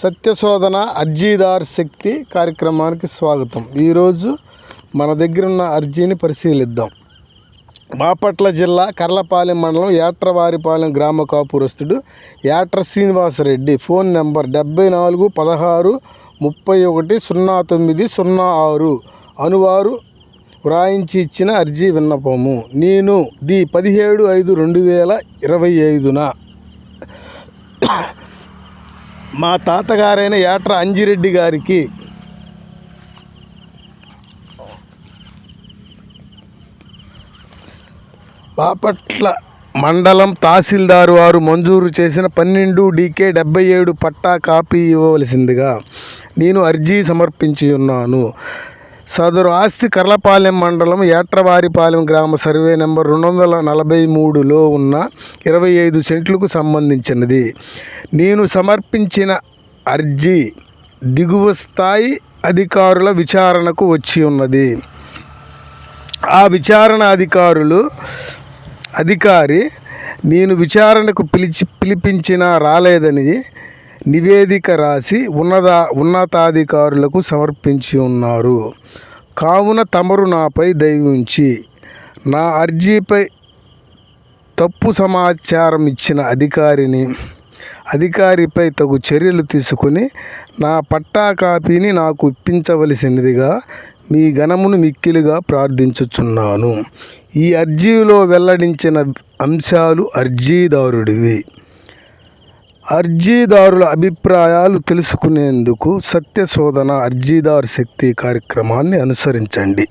సత్యశోధన అర్జీదార్ శక్తి కార్యక్రమానికి స్వాగతం. ఈరోజు మన దగ్గర ఉన్న అర్జీని పరిశీలిద్దాం. బాపట్ల జిల్లా కర్లపాలెం మండలం ఏట్రవారిపాలెం గ్రామ కాపురస్తుడు యాట్ర శ్రీనివాసరెడ్డి. ఫోన్ నెంబర్ డెబ్బై నాలుగు పదహారు ముప్పై ఒకటి సున్నా తొమ్మిది సున్నా ఆరు. అనువారు వ్రాయించి ఇచ్చిన అర్జీ విన్నపము. నేను ది పదిహేడు ఐదు రెండు వేల ఇరవై ఐదున మా తాతగారైన యాట్ర అంజిరెడ్డి గారికి బాపట్ల మండలం తహసీల్దార్ వారు మంజూరు చేసిన పన్నెండు డీకే డెబ్బై ఏడు పట్టా కాపీ ఇవ్వవలసిందిగా నేను అర్జీ సమర్పించి ఉన్నాను. సదరు ఆస్తి కర్లపాలెం మండలం ఏట్రవారిపాలెం గ్రామ సర్వే నెంబర్ రెండు వందల నలభై మూడులో ఉన్న ఇరవై ఐదు సెంట్లకు సంబంధించినది. నేను సమర్పించిన అర్జీ దిగువ స్థాయి అధికారుల విచారణకు వచ్చి ఉన్నది. ఆ విచారణ అధికారులు అధికారి నేను విచారణకు పిలిచి పిలిపించినా రాలేదని నివేదిక రాసి ఉన్నత ఉన్నతాధికారులకు సమర్పించి ఉన్నారు. కావున తమరు నాపై దయవుంచి నా అర్జీపై తప్పు సమాచారం ఇచ్చిన అధికారిని అధికారిపై తగు చర్యలు తీసుకుని నా పట్టా కాపీని నాకు ఇప్పించవలసినదిగా మీ గణమును మిక్కిలుగా ప్రార్థించుచున్నాను. ఈ అర్జీలో వెల్లడించిన అంశాలు అర్జీదారుడివి. అర్జీదారుల అభిప్రాయాలు తెలుసుకునేందుకు సత్యశోధన అర్జీదారు శక్తి కార్యక్రమాన్ని అనుసరించండి.